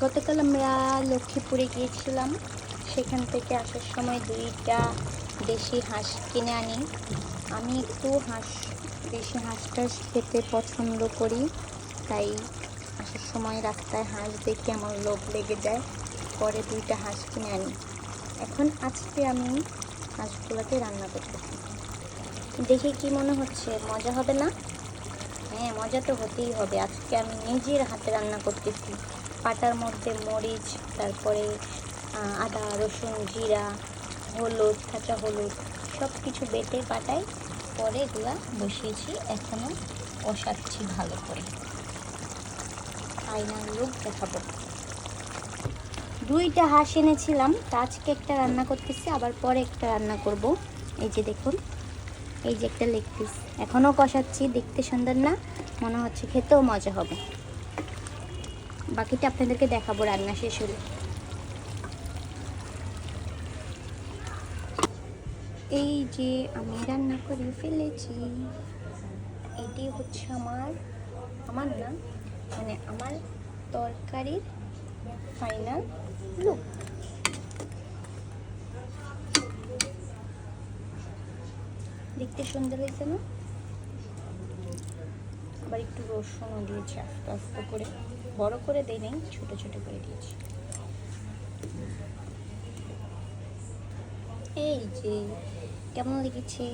গতকাল আমরা লক্ষ্মীপুরে গিয়েছিলাম। সেখান থেকে আসার সময় দুইটা দেশি হাঁস কিনে আনি। আমি একটু হাঁস, দেশি হাঁস টাস খেতে পছন্দ করি, তাই আসার সময় রাস্তায় হাঁস দেখে আমার লোভ লেগে যায়। পরে দুইটা হাঁস কিনে আনি। এখন আজকে আমি হাঁসগুলোকে রান্না করতেছি দেখে কি মনে হচ্ছে, মজা হবে না? হ্যাঁ মজা তো হতেই হবে। আজকে আমি নিজের হাতে রান্না করতেছি। পাটার মধ্যে মরিচ, তারপরে আদা, রসুন, জিরা, হলুদ, কাঁচা হলুদ সব কিছু বেটে পাটাই পরে এগুলা বসিয়েছি। এখনও কষাচ্ছি ভালো করে। ফাইনাল লুক দেখাবো। দুইটা হাঁস এনেছিলাম। তা আজকে একটা রান্না করতেছি, আবার পরে একটা রান্না করব। এই যে দেখুন। এই যে একটা লেগ পিস এখনও কষাচ্ছি, দেখতে সুন্দর না, মনে হচ্ছে খেতেও মজা হবে। বাকিটা আপনাদেরকে দেখাবো রান্না শেষ হলে। এই যে আমি রান্না করে ফেলেছি, এটি হচ্ছে আমার আমার না মানে আমার তরকারির ফাইনাল লুক দেখতে সুন্দর হয়েছে না? আবার একটু রসুনও দিয়েছি আস্তে আস্তে করে। বড় করে দেয় নাই, ছোট ছোট করে দিয়েছি। এই যে, কেমন লেগেছে?